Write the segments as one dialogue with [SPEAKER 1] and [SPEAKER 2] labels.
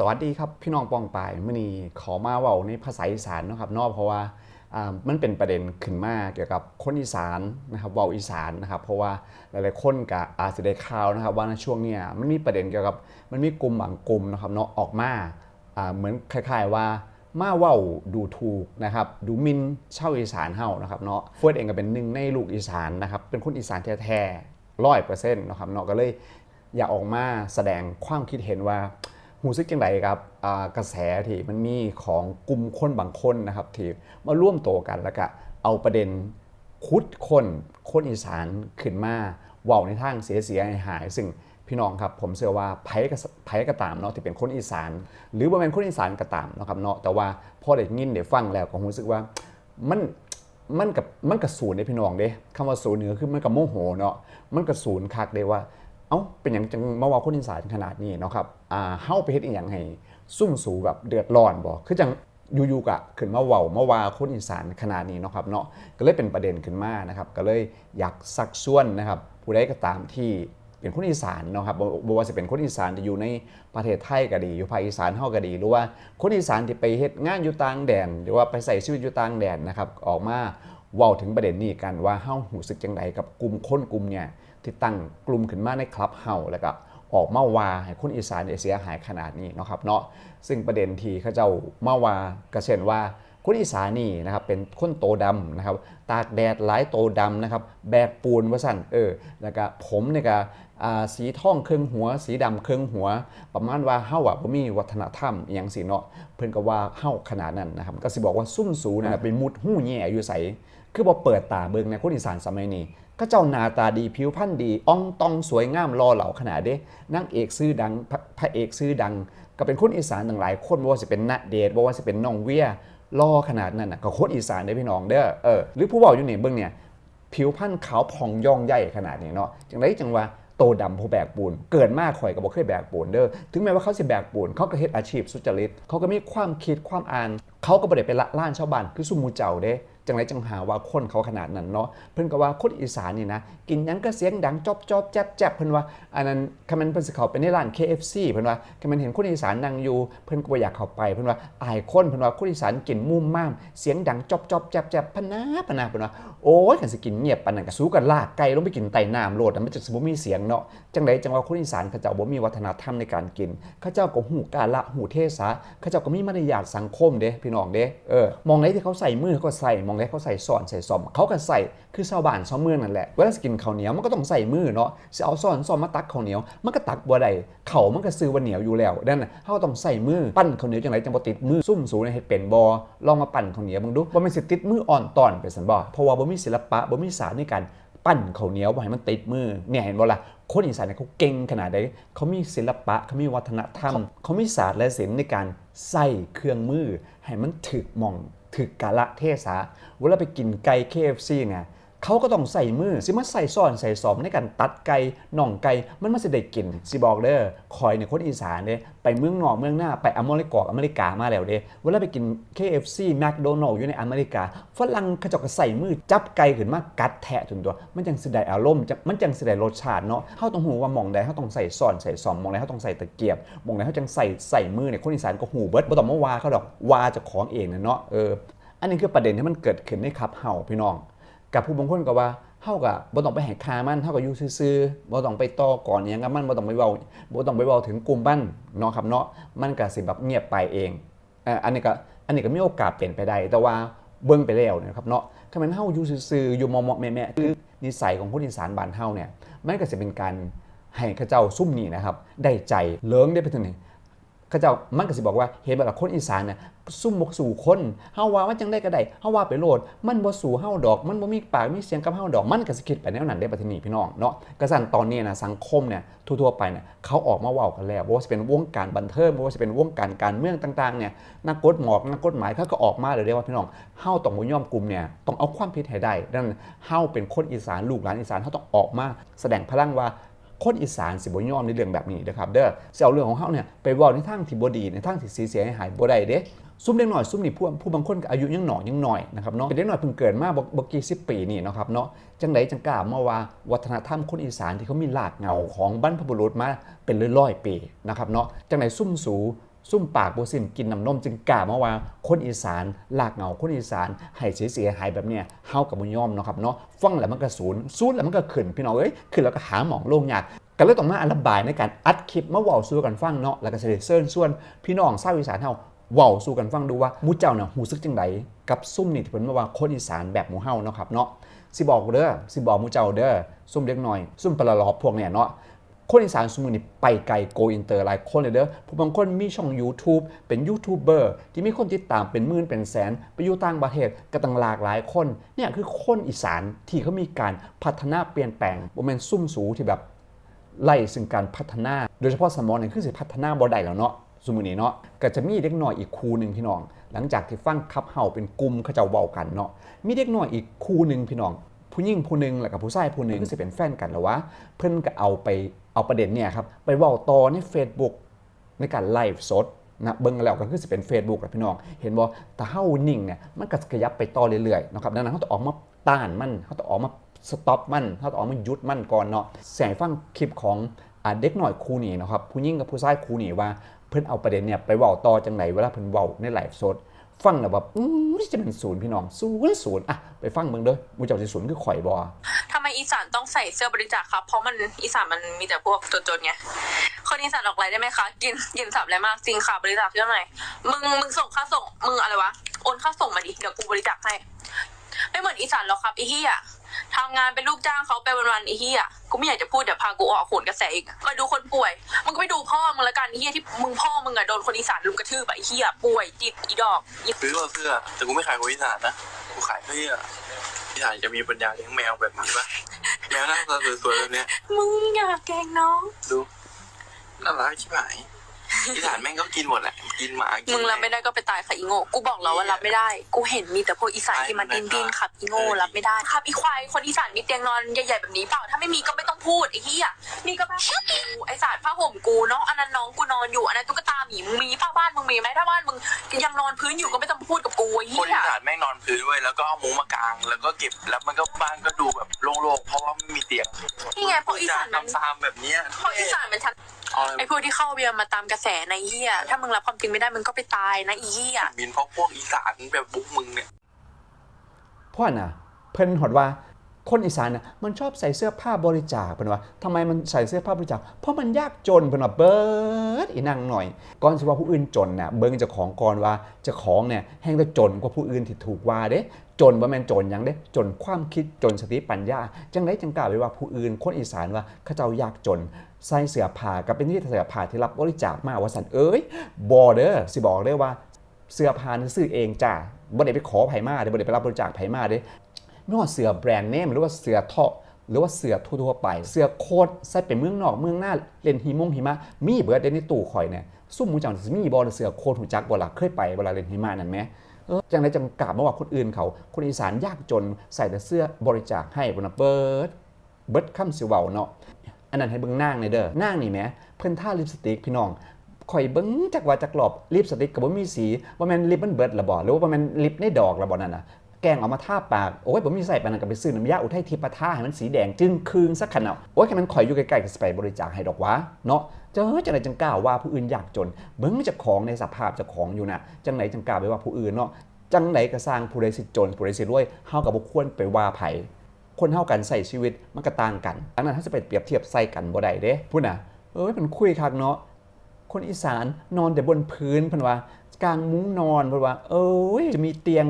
[SPEAKER 1] สวัสดีครับพี่น้องปองปายมื่อนี้ขอมาเว้าในภาษาอีสานนะครับเนอกเพราะว่ามันเป็นประเด็นขึ้นมากเกี่ยวกับคนอีสานนะครับเว้าอีสานนะครับ เพราะว่าหลายๆคนกับอาจจะได้ข่าวนะครับ ว่าในช่วงเนี้ยมันมีประเด็นเกี่ยวกับมันมีกลุ่มบางกลุ่มนะครับเนาะออกมาเหมือนคล้าย ๆว่ามาเว้าดูถูกนะครับดูมินเช่าอีสานเฮานะครับเนาะเฟิร์สเองก็เป็นหนึ่งในลูกอีสานนะครับเป็นคนอีสานแท้ๆร้อยเปอร์เซ็นต์นะครับเนาะก็เลยอยากออกมาแสดงความคิดเห็นว่า หูซึกยังไงครับกระแสที่มันมีของกลุ่มคนบางคนนะครับที่มาร่วมโตกันแล้วก็เอาประเด็นคุดคนคนอีสานขึ้นมาเว่าในทางเสียเสียหายซึ่งพี่น้องครับผมเชื่อว่าไผ่กระไผ่กระตามเนาะที่เป็นคนอีสาน หรือว่าเป็นคนอีสานกระตามเนาะครับเนาะแต่ว่าพอได้ยินได้ฟังแล้วก็รู้สึกว่ามันมันกับมันกับศูนย์ในพี่น้องเด้คำว่าศูนย์นี่ก็คือมันกับโมโหเนาะมันกับศูนย์คักเด้ว่า เอ้าเป็นอย่างจังมาว่าคนอีสานขนาดนี้เนาะครับอ่าเฮาไปเฮ็ดอีหยังให้ซุ่มสูแบบเดือดร้อนบ่คือจังอยู่ๆกะขึ้นมาเว้ามาว่าคนอีสานขนาดนี้เนาะครับเนาะก็เลยเป็นประเด็นขึ้นมานะครับก็เลยอยากซักซ้วนนะครับผู้ใดก็ตามที่เป็นคนอีสานเนาะครับบ่ว่าจะเป็นคนอีสานที่อยู่ในประเทศไทยก็ดีอยู่ภาคอีสานเฮาก็ดี หรือว่าคนอีสานที่ไปเฮ็ดงานอยู่ต่างแดนหรือว่าไปใส่ชีวิตอยู่ต่างแดนนะครับออกมาเว้าถึงประเด็นนี้กันว่าเฮารู้สึกจังไดกับกลุ่มคนกลุ่มเนี่ย ที่ตั้งกลุ่มขึ้นมาในคลับเฮาแล้วก็ออกมาวาให้คนอีสานเสียหายขนาดนี้นะครับเนาะซึ่งประเด็นที่เขาเจ้ามาวาก็เช่นว่าคนอีสานนี่นะครับเป็นคนโตดำนะครับตากแดดหลายโตดำนะครับแบกปูนว่าสั่นเออแล้วก็ผมเนี่ยก็สีทองเครื่องหัว สีดำเครื่องหัว ประมาณว่าเฮาอะบ่มีวัฒนธรรมอย่างสิเนาะเพิ่นก็ว่าเฮาขนาดนั้นนะครับก็สิบอกว่าซุ่มสูนะไปมุดหู้แย่อยู่ใสคือบ่เปิดตาเบิ่งในคนอีสานสมัยนี้ ก็เจ้าหน้าตาดีผิวพรรณดีอ่องตองสวยงามรอเหล่าขนาดเด้นางเอกซื้อดังพระพระเอกซื้อดัง ก็เป็นคนอีสานต่างหลายคนบ่ว่าจะเป็นณเดชบ่ว่าจะเป็นน้องเวียรอขนาดนั้นน่ะก็คนอีสานได้พี่น้องเด้อเออหรือผู้เว้าอยู่นี่เบิ่งเนี่ยผิวพรรณขาวผ่องย่องใหญ่ขนาดนี้เนาะจังไดจังว่าโตดำผู้แบกปูน เกิดมาข่อยก็บ่เคยแบกปูนเด้อถึงแม้ว่าเขาสิแบกปูนเขาก็เฮ็ดอาชีพสุจริตเขาก็มีความคิดความอ่าน เขาก็บ่ได้ไปละล่านชาวบ้านคือซุมหมูเจ้าเด้ จังไรจังหาว่าคนเขาขนาดนั้นเนาะเพิ่นก็ว่าคนอีสานนี่นะ กินยังก็เสียงดังจอบจอบแจ๊บแจ๊บเพิ่นว่าอันนั้นคำมันเพิ่นสิเข้าไปในร้าน KFC เพิ่นว่าคำมันเห็นคนอีสานนั่งอยู่เพิ่นก็อยากเข้าไปเพิ่นว่าอายคนเพิ่นว่าคนอีสานกินมุ่มม่าม เสียงดังจอบจอบแจ๊บแจ๊บพนาพนาเพิ่นว่าโอ้ยกันสิกินเงียบปานนั้นก็สู้กันลากไก่ลงไปกินไต่น้ำโลดมันจะสิบ่มีเสียงเนาะจังไดจังว่าคนอีสานเขาเจ้าบ่มีวัฒนธรรมในการกินเขาเจ้าก็หูกาละหูเทศะเขาเจ้าก็มีมารยาทสังคมเด้พี่น้องเด้เออมองไหนที่เขาใส่มือเขาก็ใส่มองไหนเขาใส่ซอนใส่ซอม เขาก็ใส่คือชาวบ้านชาวเมืองนั่นแหละเวลาจะกินข้าวเหนียวมันก็ต้องใส่มือเนาะสิเอาซอนซอมมาตักข้าวเหนียวมันก็ตักบ่ได้เขามันก็ซื้อว่าเหนียวอยู่แล้วดังนั้นเขาต้องใส่มือปั้นข้าวเหนียวจังไรจังบ่ติดมือซุ่มสูงในเฮ็ดเป็นบ่ลองมาปั้นข้าวเหนียวมึงดูว่มันสิติดมืออ่อนตอนไปซั่นบ่เพราะว่าบ่มีศิลปะบ่มีศาสตร์ในการปั้นข้าวเหนียวบ่ให้มันติดมือเนี่ยเห็นบ่ล่ะคนอีสานเนี่ยเขาเก่งขนาดใดเขามีศิลปะเขามีวัฒนธรรม เขามีศาสตร์และศิลป์ในการใส่เครื่องมือให้มันถึกมอง ถึกกาละเทศะเวลาไปกินไก่ KFC เนี่ย เขาก็ต้องใส่มือสิมาใส่ซ่อนใส่ซอมในการตัดไก่น่องไก่มันมาสิได้กินสิบอกเด้อคอยเนี่ยคนอีสานเด้ไปเมืองนอกเมืองหน้าไปอเมริกาอเมริกามาแล้วเด้เวลาไปกิน KFC McDonald อยู่ในอเมริกาฝรั่งขจกใส่มือจับไก่ขึ้นมากัดแทะจนตัว มันจังสิได้อารมณ์มันจังสิได้รสชาติเนาะเฮาต้องหูว่าหมองใดเฮาต้องใส่ซ่อนใส่ซอมหมองใดเฮาต้องใส่ตะเกียบหมองใดเฮาจังใส่ใส่มือเนี่ยคนอีสานก็หูเบิดบ่ต้องมาว่าเขาดอกว่าจ้าของเองนะเนาะเอออันนี้คือประเด็นที่มันเกิดขึ้นในคลับเฮาพี่น้อง กับผู้บางคนก็ว่าเฮาก็บ่ต้องไปให้คามันเฮาก็อยู่ซื่อๆบ่ต้องไปต่อก่อนอหยังกับมันบ่ต้องไปเว้าบ่ต้องไปเว้าถึงกลุ่มบ้านเนาะครับเนาะมันก็สิแบบเงียบไปเองอันนี้ก็อันนี้ก็มีโอกาสเป็นไปได้แต่ว่าเบิ่งไปแล้วนะครับเนาะถ้ามันเฮาอยู่ซื่อๆอยู่เหมๆแม่ๆคือนิสัยของคนอีสานบ้านเฮาเนี่ยมันก็สิเป็นการให้เขาเจ้าซุ่มนี่นะครับได้ใจเลิงได้ไปถึงนี่ เขาเจ้ามันก็สิบอกว่าเห็นแบบคนอีสานน่ะซุ่มบกสู่คนเฮาว่ามันจังได้ก็ได้เฮาว่าไปโลด มันบ่สู่เฮาดอก มันบ่มีปากมีเสียงกับเฮาดอก มันก็สิคิดไปแนวนั้นได้ประทศนี้พี่น้องเนาะกระสันตอนนี้นะสังคมเนี่ยทั่วๆไปเนี่ยเขาออกมาเว้ากันแล้วบ่ว่าจะเป็นวงการบันเทิงบ่ว่าจะเป็นวงการการเมืองต่างๆเนี่ยนักกฎหมอกนักกฎหมายเขาก็ออกมาเลยเด้ว่าพี่น้องเฮาต้องบ่ยอมกลุ่มเนี่ยต้องเอาความผิดให้ได้ดังนั้นเฮาเป็นคนอีสานลูกหลานอีสานเฮาต้องออกมาแสดงพลังว่า คนอีสานสิบ่ยอมในเรื่องแบบนี้นะครับเด้อสิเอาเรื่องของเฮาเนี่ยไปเว้าในทางที่บ่ดีในทางที่เสียหายบ่ได้เด้ซุ่มเล็กหน่อยซุ่มนี่ผู้ผู้บางคนก็อายุยังหน่อยยังหน่อยนะครับเนาะเป็นเล็กหน่อยเพิ่งเกิดมาบกบกี่สิบปีนี่นะครับเนาะจังไดจังกล้ามาว่าวัฒนธรรมคนอีสานที่เขามีหลากเหงาของบรรพบุรุษมาเป็นร้อยๆปีนะครับเนาะจังไดซุ่มสู ซุ่มปากบ่สิ้นกินน้ำนมจึงกล้ามาว่าคนอีสานลากเหงาคนอีสานให้เสียหายแบบเนี้ยเฮากับบ่ยอมเนาะครับเนาะฟังแล้วมันก็ศูนย์ศูนแล้วมันก็ขึ้นพี่น้องเอ้ยขึ้นแล้วก็หาหมองโล่งยากก็เลยต้องมาอธิบายในการอัดคลิปมาเว้าสู่กันฟังเนาะแล้วก็เสิได้เชิญชวนพี่น้องชาวอีสานเฮาเว้าสู่กันฟังดูว่ามูเจ้าเน่ะรู้สึกจังไดกับซุ่มนี่ที่เพิ่นมาว่าคนอีสานแบบหมูเฮาเนาะครับเนาะสิบอกเด้อสิบอกมูเจ้าเด้อซุ่มเด็กหน้อยซุ่มปลาหลอบพวกเนี่ยเนาะ คนอีสานสมุนนี่ไปไกลโกอินเตอร์หลายคนเลยเด้อผู้บางคนมีช่อง YouTube เป็นยูทูบเบอร์ที่มีคนติดตามเป็นหมื่นเป็นแสน ไปอยู่ต่างประเทศก็ตั้งหลากหลายคนเนี่ยคือคนอีสานที่เขามีการพัฒนาเปลี่ยนแปลงบ่แม่นซุ่มสูที่แบบไล่ซึ่งการพัฒนา โดยเฉพาะสมองเนี่ยคือสิพัฒนาบ่ได้แล้วเนาะสมุนนี้เนาะก็จะมีเด็กน้อยอีกคูหนึ่งพี่น้อง หลังจากที่ฟังคับเฮาเป็นกลุ่มเขาจ้าเว้ากันเนาะมีเด็กน้อยอีกคูหนึ่งพี่น้อง ผู้หญิงผู้หนึ่งแล้วกับผู้ชายผู้หนึ่งก็สิเป็นแฟนกันแล้ววะเพิ่นก็เอาไปเอาประเด็นเนี่ยครับไปเว้าต่อใน Facebook ในการไลฟ์สดนะเบิ่งแล้วก็คือสิเป็น Facebook แหละพี่น้อง เห็นบ่ถ้าเฮานิ่งเนี่ยมันก็ขยับไปต่อเรื่อยๆนะครับดังนั้นเฮาต้องออกมาต้านมันเฮาต้องออกมาสต็อปมันเฮาต้องออกมาหยุดมันก่อนเนาะแสงฟังคลิปของอ่าเด็กหน่อยคู่นี้นะครับผู้หญิงกับผู้ชายคู่นี้ว่าเพิ่นเอาประเด็นเนี่ยไปเว้าต่อจังไหนเวลาเพิ่นเว้าในไลฟ์สด ฟังแล้วแบบอื้จะเป็นศูนย์พี่น้องศูนย์ศูนย์อะไปฟังเบิ่งเด้อมูเจ้าสิศูนย์คือข่อยบอ
[SPEAKER 2] ทำไมอีสานต้องใส่เสื้อบริจาคครับ เพราะมันอีสานมันมีแต่พวกจนๆไงคนอีสานออกไรได้ไหมคะ กินกินสับอะไรมากจริงค่ะบริจาคเท่าไหร่มึงมึงส่งค่าส่งมึงอะไรวะโอนค่าส่งมาดิเดี๋ยวกูบริจาคให้ ไม่เหมือนอีสานหรอกครับไอ้เหี้ยทำงานเป็นลูกจ้างเขาไปวันๆไอ้เหี้ยกูไม่อยากจะพูดเดี๋ยวพากูออกโขนกระแสอีกมาดูคนป่วยมึงก็ไปดูพ่อมึงละกันไอ้เหี้ยที่มึงพ่อมึงอะโดนคนอีสานลุมกระทืบอะไอ้เหี้ยป่วยจิตอีดอกอี
[SPEAKER 3] ซื้อว่าเสื้อแต่กูไม่ขายคนอีสานนะ กูขายเสื้ออีสานจะมีปัญญาเลี้ยงแมวแบบนี้ปะแมวหน้าตาสวยๆแบบเนี้ย
[SPEAKER 2] มึงอย่าแกล้งน้อง
[SPEAKER 3] ดูน่ารักชิบหาย อีสานแม่งก็กินหมดแหละ กินหมากิน
[SPEAKER 2] มึงรับไม่ได้ก็ไปตายค่ะอีโง่ กูบอกแล้วว่ารับไม่ได้ กูเห็นมีแต่พวกอีสานที่มันดินดินๆขับอีโง่รับไม่ได้ขับอีควายคนอีสานมีเตียงนอนใหญ่ๆแบบนี้เปล่า ถ้าไม่มีก็ไม่ต้องพูดไอ้เหี้ยนี่ก็ผ้าห่มกูไอ้สารผ้าห่มกูเนาะอันนั้นน้องกูนอนอยู่อันนั้นตุ๊กตาหมีมึงมีผ้าบ้านมึงมีไหมถ้าบ้านมึงยังนอนพื้นอยู่ก็ไม่ต้องพูดกับกูไอ้
[SPEAKER 3] คน
[SPEAKER 2] เหี้
[SPEAKER 3] อี
[SPEAKER 2] ย
[SPEAKER 3] สานแม่งนอนพื้นด้วยแล้วก็เอามุ้งมากาง แล้วก็เก็บแล้วมันก็บ้านก็ดูแบบโล่งๆเพราะว่าไม่มีเตียง
[SPEAKER 2] นี่ไงเพราะอีสานมัน
[SPEAKER 3] ทำฟาร์มแบบเนี้ย
[SPEAKER 2] เพราะอีสานมันชัด
[SPEAKER 3] เอาอะ ไร
[SPEAKER 2] ไอ้พวกที่เข้าเบียร์มาตามกระแสในะไอ้เหี้ยถ้ามึงรับความจริงไม่ได้มึงก็ไปตายนะไอีเหี้ย
[SPEAKER 3] บินเพราะพวกอีสานแบบบุกมึงเนี่ย
[SPEAKER 1] เพราะน่ะ เพิ่นหอดว่า คนอีสานน่ะมันชอบใส่เสื้อผ้าบริจาคเพิ่นว่าทำไมมันใส่เสื้อผ้าบริจาคเพราะมันยากจนเพิ่นว่าเบิดอีนางหน่อยก่อนสิว่าผู้อื่นจนน่ะเบิ่งจ้าของก่อนว่าจ้าของเนี่ยแห่งแต่จนกว่าผู้อื่นที่ถูกว่าเด้จนบ่แม่นจนยังเด้จนความคิดจนสติปัญญา จังไดจังกล้าวไปว่าผู้อื่นคนอีสานว่าเขาเจ้ายากจนใส่เสื้อผ้าก็เป็นที่เสื้อผ้าที่รับบริจาคมาว่าซั่นเอ้ยบ่เด้อสิบอกเด้ว่าเสื้อผ้านั้นซื้อเองจ้าบ่ได้ไปขอไผ่มาเด้บ่ได้ไปรับบริจาคไผมาเด้ ไม่ว่าเสือแบรนด์เนมหรือว่าเสือเทาะหรือว่าเสือทั่วๆไป เสือโคตรใส่เป็นเมืองนอกเมืองหน้าเล่นหิมงหิมะมีเบิดได้ในตู้ข่อยเนี่ยซุ่มมูจังมีบอลเสือโคตรหูจักบ่ล่ะเคยไปเวลาเล่นหิมะนั่นไหมเออจังไดจังกราบมาว่าคนอื่นเขา คนอีสานยากจนใส่แต่เสื้อบริจาคให้บนะเบิร์ดเบิร์ดคำสิวเว้าเนาะอันนั้นให้เบิ่งนางในเด้อนางนี่แหมเพิ่นท่าลิปสติกพี่น้องข่อยเบิ่งจักว่าจักรอบลิปสติกก็บ่มีสีว่าม่นลิปมันเบิดละบ่หรือว่าม่นลิปในดอกละบ่นั่นน่ะ แกงเอามาท่าปาก โอ้ยบ่มีใส่ปานนั้นก็ไปซื้อน้ำยาอุทัยทิพย์มาทาให้มันสีแดงจึงคืนสักขนาดโอ้ยแค่มันข่อยอยู่ใกล้ๆก็สิไปบริจาคให้ดอกวะเนาะเจอจังไดจังกล้าวว่าผู้อื่นยากจน เบิ่งจ้าของในสภาพจ้าของอยู่น่ะจังไหนจังกล้าวไปว่าผู้อื่นเนาะจังไหนก็สร้างผู้ใดสิจนผู้ใดสิรวยเฮาก็บ่ควรไปว่าไผคนเท่ากันใส่ชีวิตมันก็ต่างกันดังนั้นถ้าจะไปเปรียบเทียบใส่กันบ่ได้เด้พูดนะเอ้ยมันคุยคักเนาะคนอีสานนอนแต่บนพื้นพิ่นว่ากลางมุ้งนอนพิ่นว่า เอ้ยจะมีเตียง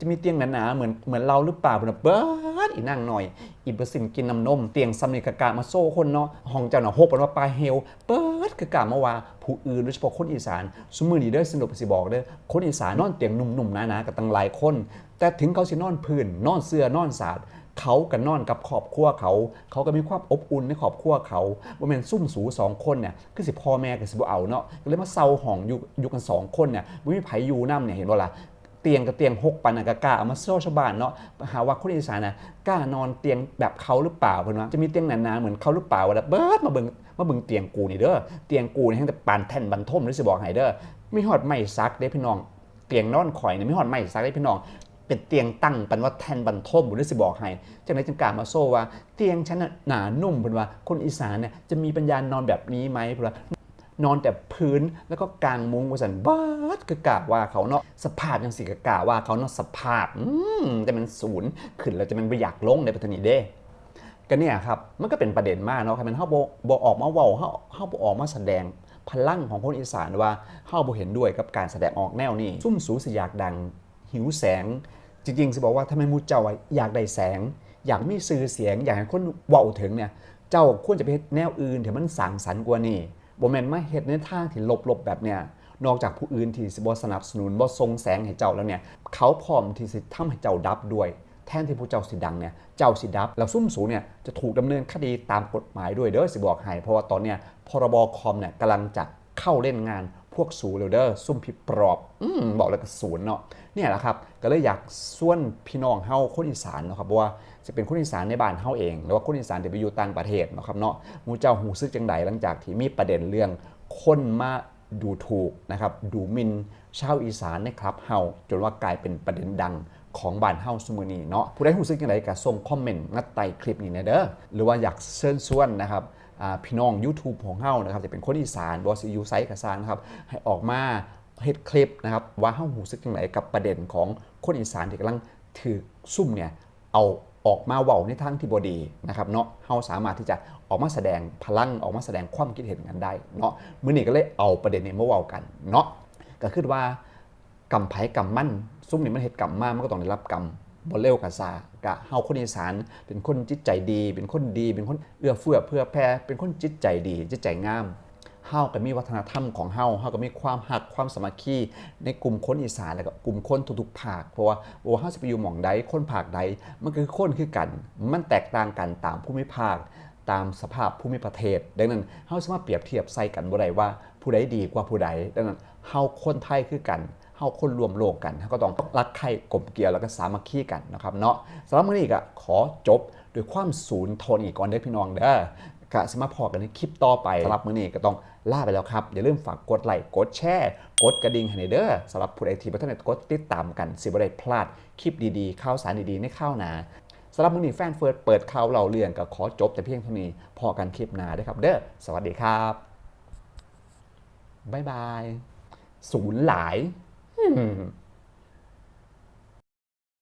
[SPEAKER 1] จะมีเตียงหนาๆเหมือนเหมือนเราหรือเปล่าเพิ่นเบิร์ดอีนั่งหน่อย อีเบอร์สินกินน้ำนม เตียงซ้ำนี่กะกะมาโซ่คนเนาะห้องเจ้าหน่ะฮกเพิ่นว่าปลาเฮลเบิร์ดกะกะมาว่าผู้อื่นโดยเฉพาะคนอีสานสมมือนีเด้อสนุกสิบอกเด้อคนอีสานนอนเตียงหนุ่มๆหนาๆกับตั้งหลายคน แต่ถึงเขาสินอนพื้นนอนเสื้อนอนสาดเขากันนอนกับครอบครัวเขา เขาก็มีความอบอุ่นในครอบครัวเขาบ่แม่นซุ่มสูสองคนเนี่ยคือสิพ่อแม่ก็สิบ่เอาเนาะก็เลยมาเซาห้องอยู่อยู่กันสองคนเนี่ยบ่มีไผอยู่นํเนี่ยเห็นบ่ล่ะ ตียงกับเตียงหกปันก็กล้าเอามาโซ่ชาวบ้านเนาะหาว่าคนอีสานน่ะกล้านอนเตียงแบบเขาหรือเปล่าเพิ่อนว่าจะมีเตียงหนาๆเหมือนเขาหรือเปล่าวะล่ะเบิดมาเบิ่งมาเบิ่งเตียงกูนี่เด้อเตียงกูนี่แฮงแต่ปานแท่นบรรทมหรือสิบอกให้เด้อมีฮอดไม้ซักเด้พี่น้องเตียงนอนข่อยเนี่ยมีฮอดไม้ซักเด้พี่น้องเป็นเตียงตั้งปันว่าแทนบันทมบุญสิบอกให้จากนั้นจึงกล่าวมาโซ่ว่า เตียงฉันน่ะหนานุ่มเพิ่นว่าคนอีสานเนี่ยจะมีปัญญานอนแบบนี้ไหมเพิ่นว่า นอนแต่พื้นแล้วก็กางมุ้งว่าสันบ้าดคือกะว่าเขาเนาะสภาพยังสิกะกะว่าเขาเนาะสภาพอืมแต่มันศูนย์ขึ้นแล้วจะมันไม่อยากลงในปัตตานีเด้ก็เนี่ยครับมันก็เป็นประเด็นมากเนาะครับมันเฮาบ่บ่ออกมาเว้าเฮาเฮาบ่ออกมาแสดงพลังของคนอีสานว่าเฮาบ่เห็นด้วยกับการแสดงออกแนวนี้ซุ่มสูสิอยากดังหิวแสง จริงๆสิบอกว่าถ้าแม่นมูเจ้าอยากได้แสง อยากมีชื่อเสียง อยากให้คนเว้าถึงเนี่ยเจ้าควรจะไปแนวอื่นที่มันสร้างสรรค์กว่านี้ บ่แม่นมาเฮ็ดในทางที่ลบๆแบบเนี้ยนอกจากผู้อื่นที่สิบ่สนับสนุนบ่ส่งแสงให้เจ้าแล้วเนี่ยเขาพร้อมที่สิทำให้เจ้าดับด้วย แทนที่ผู้เจ้าสิดังเนี่ยเจ้าสิดับ แล้วซุ่มสูเนี่ยจะถูกดำเนินคดีตามกฎหมายด้วยเด้อสิบอกให้เพราะว่าตอนเนี้ยพรบคอมเนี่ยกำลังจะเข้าเล่นงาน พวกสูเรเด้อซุ่มพิปรอบอืมบอกแล้วก็ศูนย์เนาะเนี่ยแหละครับก็เลยอยากส่วนพี่น้องเฮาคนอีสานเนาะครับว่าจะเป็นคนอีสานในบ้านเฮาเองหรือว่าคนอีสานที่ไปอยู่ต่างประเทศเนาะครับเนาะมูเจ้าหูซึกจังใดหลังจากที่มีประเด็นเรื่องคนมาดูถูกนะครับดูมินชาวอีสานในครับเฮาจนว่ากลายเป็นประเด็นดังของบ้านเฮาสมือนี้เนาะผู้ใดหูซึกจังใดก็ส่งคอมเมนต์มาใต้คลิปนี้นะเด้อหรือว่าอยากเชิญชวนนะครับ พี่น้อง YouTube ของเฮานะครับจะเป็นคนอีสานบอสยูไซต์กระซางนะครับให้ออกมาเฮ็ดคลิปนะครับว่าเฮาหูสึกจังไดกับประเด็นของคนอีสานที่กำลังถือซุ่มเนี่ยเอาออกมาเว้าในทางที่บ่ดีนะครับเนาะเฮาสามารถที่จะออกมาแสดงพลังออกมาแสดงความคิดเห็นกันได้เนาะมื้อนี้ก็เลยเอาประเด็นนี้มาเว้ากันเนาะก็คือว่ากรรมไผกรรมมั่นซุ่มนี่มันเฮ็ดกรรมามันก็ต้องได้รับกร รมบ่เร็วกะซากะเฮาคนอีสาน เป็นคนจิตใจดี เป็นคนดี เป็นคนเอื้อเฟื้อเพื่อแผ่เป็นคนจิตใจดี จิตใจงามเฮาก็มีวัฒนธรรมของเฮาเฮาก็มีความหักความสามัคคีในกลุ่มคนอีสานแล้วก็กลุ่มคนทุกๆภาคเพราะว่าบ่ว่าเฮาจะไปอยู่หม่องใดคนภาคใดมันก็คือคนคือกัน มันแตกต่างกันตามภูมิภาค ตามสภาพภูมิประเทศ ดังนั้นเฮาสามารถเปรียบเทียบใส่กันบ่ได้ว่าผู้ใดดีกว่าผู้ใดดังนั้นเฮาคนไทยคือกัน เฮาคนรวมโลกกันเฮาก็ต้องรักใคร่กลมเกลียวแล้วก็สามัคคีกันนะครับเนาะสำหรับมื้อนี้ก็ขอจบด้วยความศูนย์โทนอีกก่อนเด้อพี่น้องเด้อกะสมาพอกันในคลิปต่อไปสำหรับมื้อนี้ก็ต้องลาไปแล้วครับ อย่าลืมฝากกดไลค์กดแชร์ กดกระดิ่งให้ในเด้อสำหรับผู้ใดที่บ่ทันได้กดติดตามกันสิบ่ได้พลาดคลิปดีๆข่าวสารดีๆในข้าวหนาสำหรับมื้อนี้แฟนเฟิร์สเปิดข่าวเล่าเรื่องก็ขอจบแต่เพียงเท่านี้พอกันคลิปหน้าเด้อครับ เด้อสวัสดีครับบ๊ายบายศูนย์หลาย อืม